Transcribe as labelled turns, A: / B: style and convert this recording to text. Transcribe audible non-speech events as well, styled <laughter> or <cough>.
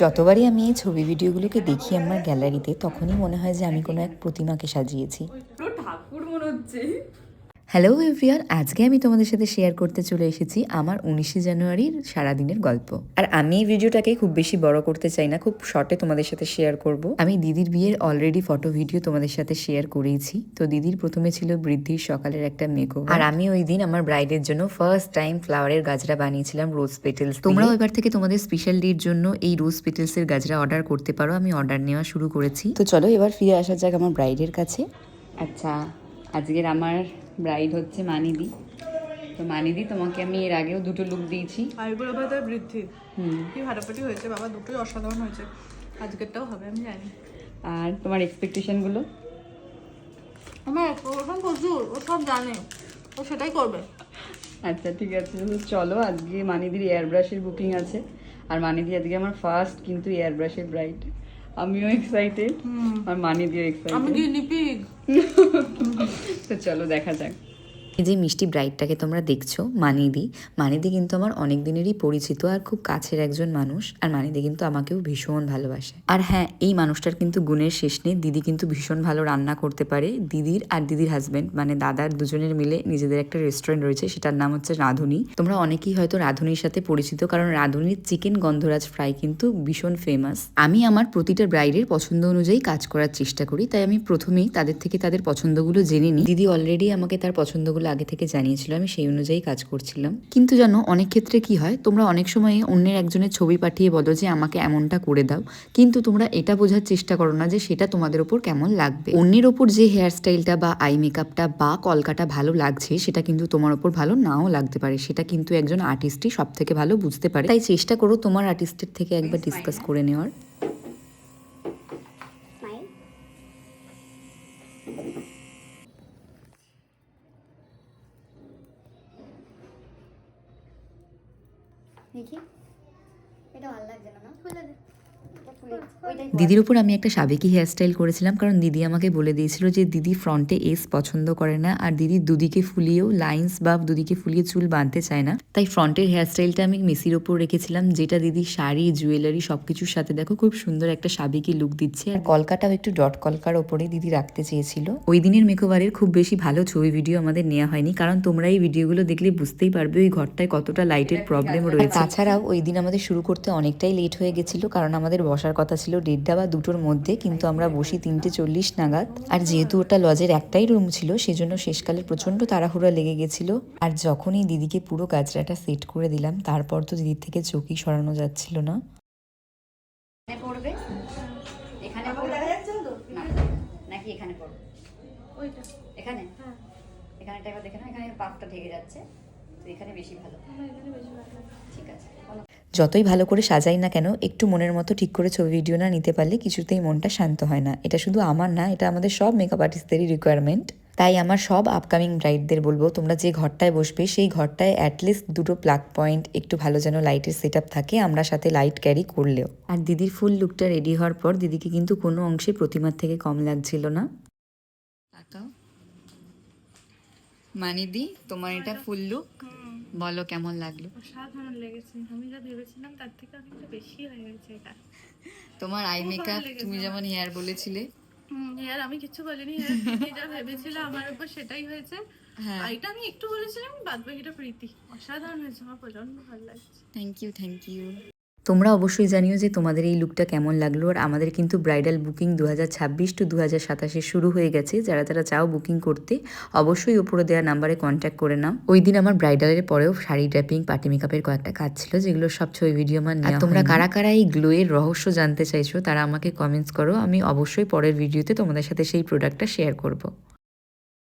A: যতবারই আমি এই ছবি ভিডিওগুলোকে দেখি আমার গ্যালারিতে, তখনই মনে হয় যে আমি কোনো এক প্রতিমাকে সাজিয়েছি।
B: ঠাকুর মনে হচ্ছে।
A: হ্যালো এভরিয়ান আজকে আমি তোমাদের সাথে শেয়ার করতে চলে এসেছি আমার উনিশে জানুয়ারির সারাদিনের গল্প। আর আমি এই ভিডিওটাকে খুব বেশি বড় করতে চাই না খুব শর্টে তোমাদের সাথে শেয়ার করব। আমি দিদির বিয়ের অলরেডি ফটো ভিডিও তোমাদের সাথে শেয়ার করেইছি। তো দিদির প্রথমে ছিল বৃদ্ধির সকালের একটা মেকো আর আমি ওই দিন আমার ব্রাইডের জন্য ফার্স্ট টাইম ফ্লাওয়ারের গাজরা বানিয়েছিলাম রোজ পেটেলস তোমরাও এবার থেকে তোমাদের স্পেশাল ডের জন্য এই রোজ পেটেলস এর গাজরা অর্ডার করতে পারো। আমি অর্ডার নেওয়া শুরু করেছি। তো চলো এবার ফিরে আসা যাক আমার ব্রাইডের কাছে।
B: আচ্ছা। আজকের আমার ব্রাইড হচ্ছে মানিদি। তো মানিদি তোমাকে আমি এর আগেও দুটো লুক দিয়েছি।
C: আইগুলো বোধহয় বৃদ্ধি।
B: হুম।
C: কি ফাটাফাটি হয়েছে বাবা? দুটোই অসাধারণ হয়েছে। আজকেরটাও হবে আমি জানি।
B: আর তোমার এক্সপেকটেশনগুলো
C: আমার ওরকম প্রচুর ও সব জানে। ও সেটাই করবে।
B: আচ্ছা ঠিক আছে চলো আজকে মানিদির এয়ার ব্রাশের বুকিং আছে। আর মানিদি আজকে আমার ফার্স্ট কিন্তু এয়ার ব্রাশের ব্রাইড আমিও এক্সাইটেড আর মানিদিও
C: আমি
B: এক্সাইটেড
C: গিনিপিগ
B: তো <laughs> চলো দেখা যাক।
A: যে মিষ্টি ব্রাইডটাকে তোমরা দেখছ, মানিদি মানিদি কিন্তু আমার অনেক দিনেরই পরিচিত আর খুব কাছের একজন মানুষ, আর মানিদি কিন্তু আমাকেও ভীষণ ভালোবাসে। আর হ্যাঁ এই মানুষটার কিন্তু গুণের শেষ নেই, দিদি কিন্তু ভীষণ ভালো রান্না করতে পারে, দিদির আর দিদির হাজবেন্ড মানে দাদার দুজনের মিলে নিজেদের একটা রেস্টুরেন্ট রয়েছে, সেটার নাম হচ্ছে রাধুনি। তোমরা অনেকেই হয়তো রাধুনির সাথে পরিচিত, কারণ রাধুনির চিকেন গন্ধরাজ ফ্রাই কিন্তু ভীষণ ফেমাস আমি আমার প্রতিটা ব্রাইডের পছন্দ অনুযায়ী কাজ করার চেষ্টা করি, তাই আমি প্রথমেই তাদের থেকে তাদের পছন্দগুলো জেনে নিই। দিদি অলরেডি আমাকে তার পছন্দগুলো আগে থেকে জানিয়েছিল, আমি সেই অনুযায়ী কাজ করছিলাম। কিন্তু জানো, অনেক ক্ষেত্রে কি হয়, তোমরা অনেক সময় অন্যের একজনের ছবি পাঠিয়ে বলো যে, আমাকে এমনটা করে দাও। কিন্তু তোমরা এটা বোঝার চেষ্টা করো না যে, সেটা তোমাদের ওপর কেমন লাগবে। অন্যের ওপর যে হেয়ার স্টাইলটা বা আই মেকআপটা বা কলকাটা ভালো লাগছে, সেটা কিন্তু তোমার ওপর ভালো নাও লাগতে পারে। সেটা কিন্তু একজন আর্টিস্টই সব থেকে ভালো বুঝতে পারে। তাই চেষ্টা করো তোমার আর্টিস্টের থেকে একবার ডিসকাস করে নেওয়ার।
D: দেখি। এটা ভালো লাগছে না না? খুলে দে
A: দিদির উপর আমি একটা সাবেকি হেয়ারস্টাইল করেছিলাম, কারণ দিদি আমাকে বলে দিয়েছিল যে দিদি ফ্রন্টে এস পছন্দ করে না, আর দিদি দুদিকে ফুলিয়েও লাইন্স বা দুদিকে ফুলিয়ে চুল বাঁধতে চায় না। তাই ফ্রন্টের হেয়ারস্টাইলটা আমি মেসির ওপর রেখেছিলাম, যেটা দিদি শাড়ি জুয়েলারি সব কিছুর সাথে দেখো খুব সুন্দর একটা সাবেকি লুক দিচ্ছে। আর কলকাটাও একটু ডট কলকার ওপরে দিদি রাখতে চেয়েছিল। ওই দিনের মেকওভারের খুব বেশি ভালো ছবি ভিডিও আমাদের নেওয়া হয়নি, কারণ তোমরা এই ভিডিওগুলো দেখলে বুঝতেই পারবে ওই ঘরটায় কতটা লাইটের প্রবলেম রয়েছে। তাছাড়াও ওই দিন আমাদের শুরু করতে অনেকটাই লেট হয়ে গেছিল, কারণ আমাদের বসার কথা ছিল দেড়টা বা দুটোর মধ্যে কিন্তু আমরা বসি তিনটে চল্লিশ নাগাদ। আর যেহেতু ওটা লজের একটাই রুম ছিল সেজন্য শেষকালে প্রচণ্ড তাড়াহুড়া লেগে গেছিল। আর যখনই দিদিকে পুরো গাজরাটা সেট করে দিলাম তারপর তো দিদির থেকে চোখই সরানো যাচ্ছিল না।
B: এখানে পড়বে? এখানে নাকি এখানে পড়বে?
C: ওইটা।
B: এখানে?
C: হ্যাঁ।
B: দেখে এখানে পাপটা ঢেকে যাচ্ছে। তো এখানে বেশি ভালো।
C: আমার এখানে বেশি ভালো। লাগে
B: ঠিক আছে
A: যতই ভালো করে সাজাই না কেন, একটু মনের মতো ঠিক করে ছবি ভিডিও না নিতে পারলে কিছুতেই মনটা শান্ত হয় না। এটা শুধু আমার না, এটা আমাদের সব মেকআপ আর্টিস্টদেরই রিকোয়ারমেন্ট তাই আমার সব আপকামিং ব্রাইডদের বলব, তোমরা যে ঘরটায় বসবে, সেই ঘরটায় অ্যাটলিস্ট দুটো প্লাগ পয়েন্ট একটু ভালো যেন লাইটের সেট থাকে, আমরা সাথে লাইট ক্যারি করলেও। আর দিদির ফুল লুকটা রেডি হওয়ার পর দিদিকে কিন্তু কোনো অংশে প্রতিমার থেকে কম লাগছিল না।
B: মানিদি, তোমার এটা ফুল লুক বলো কেমন লাগল?
C: অসাধারণ লেগেছে। আমি যা ভেবেছিলাম তার থেকে অনেকটা বেশি হয়ে গেছে এটা।
B: তোমার আই মেকআপ তুমি যেমন হেয়ার বলেছিলে।
C: হেয়ার আমি কিছু বলিনি যা ভেবেছিল আমার উপর সেটাই হয়েছে।
B: হ্যাঁ।
C: এটা আমি একটু বলেছিলাম বাদ বাকিটা প্রীতি। অসাধারণ হয়েছে আমার প্রচণ্ড ভালো লাগছে।
B: থ্যাংক ইউ থ্যাংক ইউ
A: তোমরা অবশ্যই জানিও যে তোমাদের এই লুকটা কেমন লাগল। আর আমাদের কিন্তু ব্রাইডাল বুকিং দু হাজার ছাব্বিশ টু দু হাজার সাতাশে শুরু হয়ে গেছে। যারা তারা চাও বুকিং করতে অবশ্যই ওপরে দেওয়া নাম্বারে কন্ট্যাক্ট করে নাও। ওই দিন আমার ব্রাইডালের পরেও শাড়ি ড্র্যাপিং পার্টি মেকআপের কয়েকটা কাজ ছিল যেগুলো সব ছবি ভিডিও মান তোমরা কারা কারা এই গ্লোয়ের রহস্য জানতে চাইছো তারা আমাকে কমেন্টস করো। আমি অবশ্যই পরের ভিডিওতে তোমাদের সাথে সেই প্রোডাক্টটা শেয়ার করব।